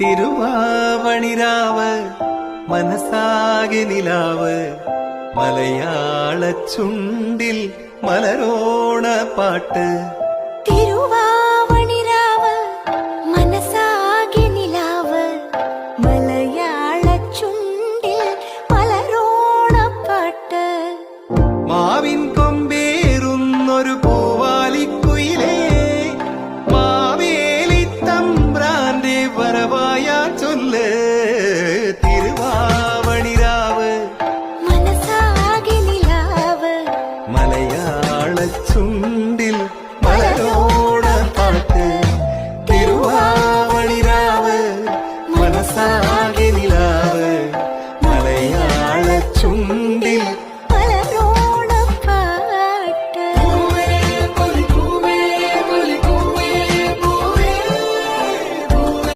തിരുവാവണിരാവ് മനസ്സാകെ നിലാവ് മലയാള ചുണ്ടിൽ മലരോണ പാട്ട്. തിരുവാവണിരാവ് മനസ്സാകെ നിലാവ് മലയാള ചുണ്ടിൽ മലരോണ പാട്ട്. മാവിൻ കൊമ്പേറുന്നൊരു പോ மலச்சும்